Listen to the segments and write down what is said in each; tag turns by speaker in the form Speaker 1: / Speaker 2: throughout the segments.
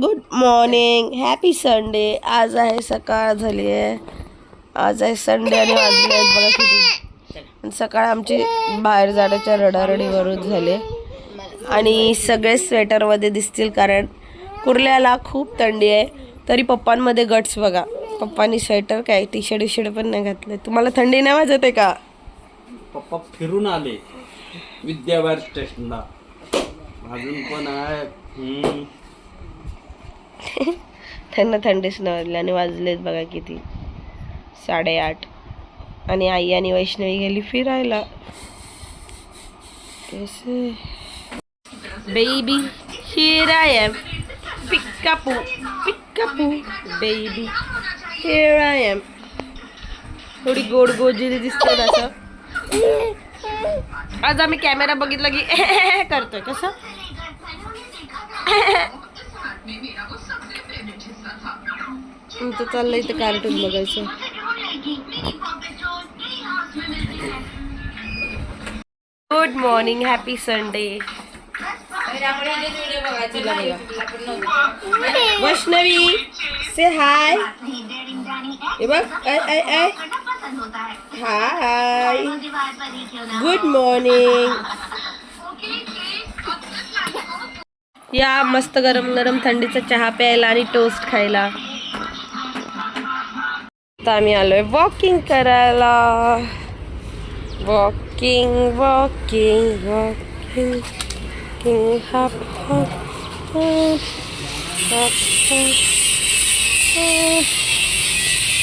Speaker 1: Good morning happy Sunday आज आहे सकाळ झाली आहे. आज आहे संडे आणि वाजले आहेत बघा किती सकाळ आमची बाहेर जाण्याच्या रडारडीवरून झाले. आणि सगळे स्वेटरमध्ये दिसतील कारण कुर्ल्याला खूप थंडी आहे. तरी पप्पांमध्ये गट्स बघा. पप्पांनी स्वेटर काय? टी शर्ट शर्ट पण नाही घातले. तुम्हाला थंडी नाही वाजत आहे का?
Speaker 2: पप्पा फिरून आले. विद्यावार स्टेशनला. अजून पण आहे
Speaker 1: त्यांना थंडीच नाही वाजली आणि वाजलेत बघा किती. साडेआठ. आणि आई आणि वैष्णवी गेली फिरायला. कैसे? Baby here I am peekaboo peekaboo baby here I am थोडी गोड गोजिरी दिसते असं. आज आम्ही कॅमेरा बघितला की करतोय. कसं? तुमचं चाललंय ते कार्टून बघायचं. Good morning happy Sunday Vaishnavi से हाय हे बघ आय आय हाय गुड मॉर्निंग या मस्त गरम गरम थंडीचा चहा प्यायला आणि टोस्ट खायला. आता आम्ही आलो आहे वॉकिंग करायला वॉकिंग वॉकिंग वॉकिंग किंग हप हप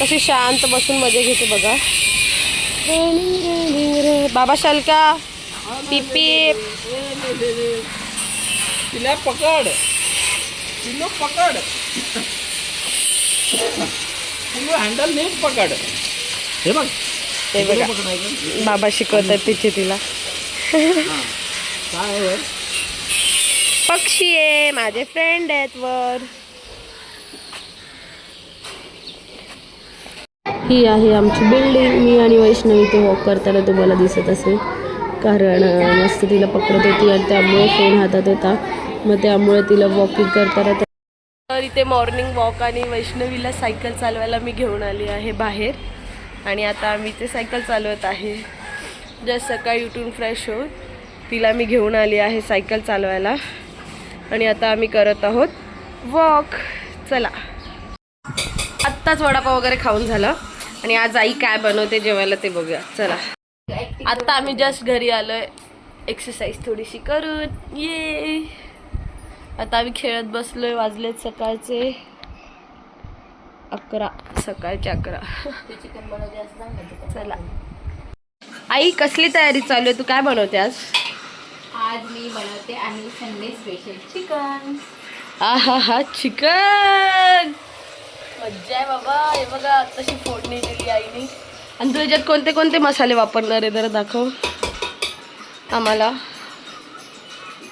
Speaker 1: कशी शांत बसून मजा घेते बघा. रनिंग, बाबा शालका पिपी.
Speaker 2: तिला पकड. तिला पकड. तिला हँडल नीट पकड. हे बघ. तिला
Speaker 1: बघा. बाबा शिकवतात तिचे तिला.
Speaker 2: काय?
Speaker 1: पक्षी आहे माझे फ्रेंड आहेत वर. ही आहे आमची बिल्डिंग मी आणि वैष्णवी ते वॉक करताना तुम्हाला दिसत असेल. कारण मस्त तिला पकडत होती आणि त्यामुळे फोन हातात होता. मग त्यामुळे तिला वॉकिंग करताना तर इथे मॉर्निंग वॉक आणि वैष्णवीला सायकल चालवायला मी घेऊन आली आहे बाहेर. आणि आता आम्ही ते सायकल चालवत आहे. जस्ट सकाळी उठून फ्रेश होऊन तिला मी घेऊन आली आहे सायकल चालवायला. आणि आता आम्ही करत आहोत वॉक चला. आत्ताच वडापाव वगैरे खाऊन झालं. आणि आज आई काय बनवते जेवायला ते बघूया. चला. आत्ता आम्ही जस्ट घरी आलोय. एक्सरसाइज थोडीशी करून. ये आता आम्ही खेळत बसलोय वाजलेत सकाळचे. अकरा सकाळचे अकरा. चला. आई कसली तयारी चालू आहे? तू काय बनवते आज
Speaker 3: आज मी बनवते आहे संडे स्पेशल चिकन
Speaker 1: आहा हा चिकन मज्जा आहे बाबा. हे बघा तशी फोडणी दिली आईने. आणि तू याच्यात कोणते कोणते मसाले वापरणार आहे? जरा दाखव. आम्हाला.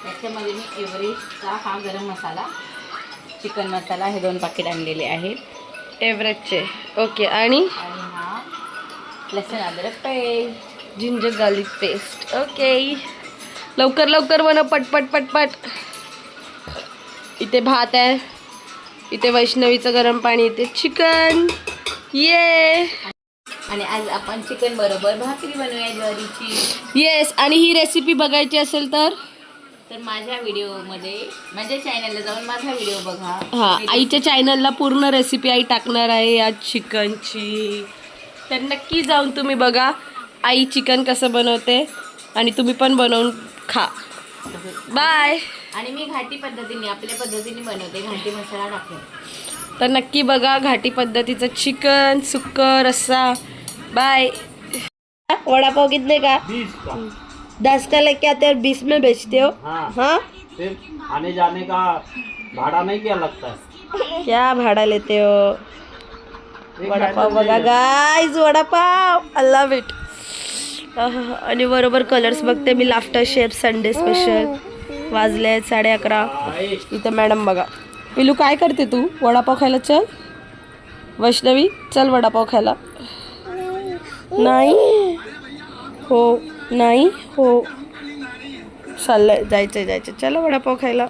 Speaker 3: त्याच्यामध्ये मी एव्हरेस्टचा हा गरम मसाला चिकन मसाला हे दोन पाकिट आणलेले आहेत.
Speaker 1: एव्हरेजचे ओके आणि?
Speaker 3: आणि हा लसूण अद्रक paste.
Speaker 1: Ginger garlic paste. Okay. लवकर लवकर बनव पटपट पटपट इथे भात आहे. इथे वैष्णवीचं गरम पाणी इथे चिकन. ये.
Speaker 3: आणि आज आपण चिकन बरोबर भाकरी बनवूया ज्वारीची.
Speaker 1: येस आणि ही रेसिपी बघायची असेल तर?
Speaker 3: तर माझ्या व्हिडिओमध्ये माझ्या चॅनलला जाऊन माझा व्हिडिओ बघा.
Speaker 1: हा आईच्या चॅनलला पूर्ण रेसिपी आई टाकणार आहे या चिकनची तर नक्की जाऊन तुम्ही बघा आई चिकन कसं बनवते आणि तुम्ही पण बनवून खा. बाय
Speaker 3: आणि मी घाटी पद्धतीने आपल्या पद्धतीने बनवते घाटी मसाला टाकून.
Speaker 1: तर नक्की बघा घाटी पद्धतीचं चिकन सुक्क रस्सा. बाय वडापाव
Speaker 2: बीस का?
Speaker 1: दस का लेके आते और बीस में बेचते हो?
Speaker 2: हाँ।
Speaker 1: हाँ?
Speaker 2: फिर आने जाने का भाड़ा नहीं क्या लगता है?
Speaker 1: क्या भाड़ा लेते हो? वडापाव
Speaker 2: handle
Speaker 1: बघा. Guys vada pav I love it आणि बरोबर कलर्स बघते मी लाफ्टर शेप संडे स्पेशल वाजले आहेत साडे अकरा. इथं मॅडम बघा. पिलू काय करते तू? वडापाव खायला चल. वैष्णवी चल वडापाव खायला. नाही? हो. नाही हो. चाललंय जायचंय जायचं चला वडापाव खायला.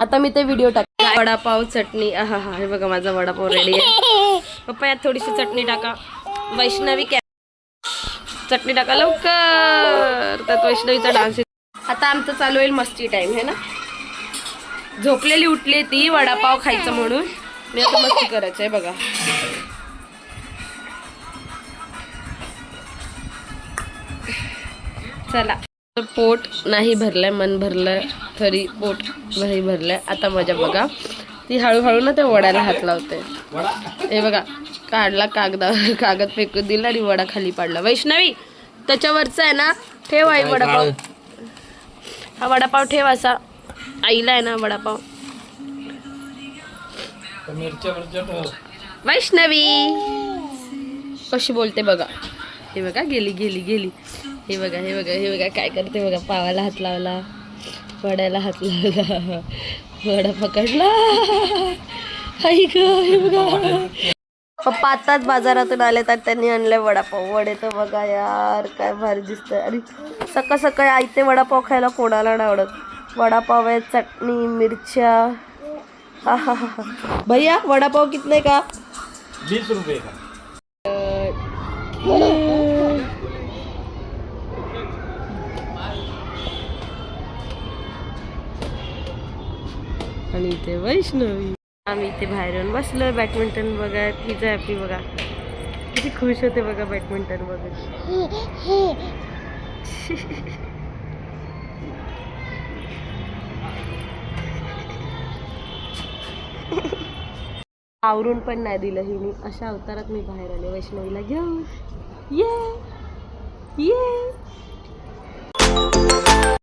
Speaker 1: आता मी ते व्हिडिओ टाक वडापाव चटणी. हा हा हे बघा माझा वडापाव रेडी आहे. पप्पा यात थोडीशी चटणी टाका. वैष्णवी कॅ चटणी टाका लवकर. त्यात वैष्णवीचा डान्स आता आमचं चालू होईल मस्ती टाइम है ना? झोपलेली उठली ती वडापाव खायचं म्हणून. मी आता मस्ती करायचं आहे बघा. चला पोट नाही भरलंय मन भरलंय तरी पोट नाही भरलंय. आता मजा बघा. ती हळूहळू ना त्या वड्याला हात लावते. हे बघा काढला कागदा कागद फेकून दिला आणि वडा खाली पाडला. वैष्णवी त्याच्यावरचा आहे ना ठेव आई वडापाव. हा. वडापाव ठेव असा. आईला आहे ना वडापाव. वैष्णवी कशी बोलते बघा. हे बघा गेली गेली गेली. हे बघा हे बघा हे बघा काय करते बघा पावाला हात लावला वड्याला हात लावला वडा पकडला. आई ग हे बघा. पप्पा आताच बाजारातून आले तर त्यांनी आणले वडापाव. वडे तर बघा यार काय भारी दिसतंय. आणि सकाळ सकाळी आयते वडापाव खायला कोणाला नाही आवडत. वडापाव आहे चटणी मिरच्या. हा हा. भैया वडापाव कितने का?
Speaker 2: बीस रुपये का?
Speaker 1: आणि इथे वैष्णवी. आम्ही इथे बाहेर येऊन बसलो बॅडमिंटन बघा हिचं हॅपी बघा. किती खुश होते बघा बॅडमिंटन बघा आवरून पण नाही दिलं हिने. अशा अवतारात मी बाहेर आले. वैष्णवीला घेऊन. ये ये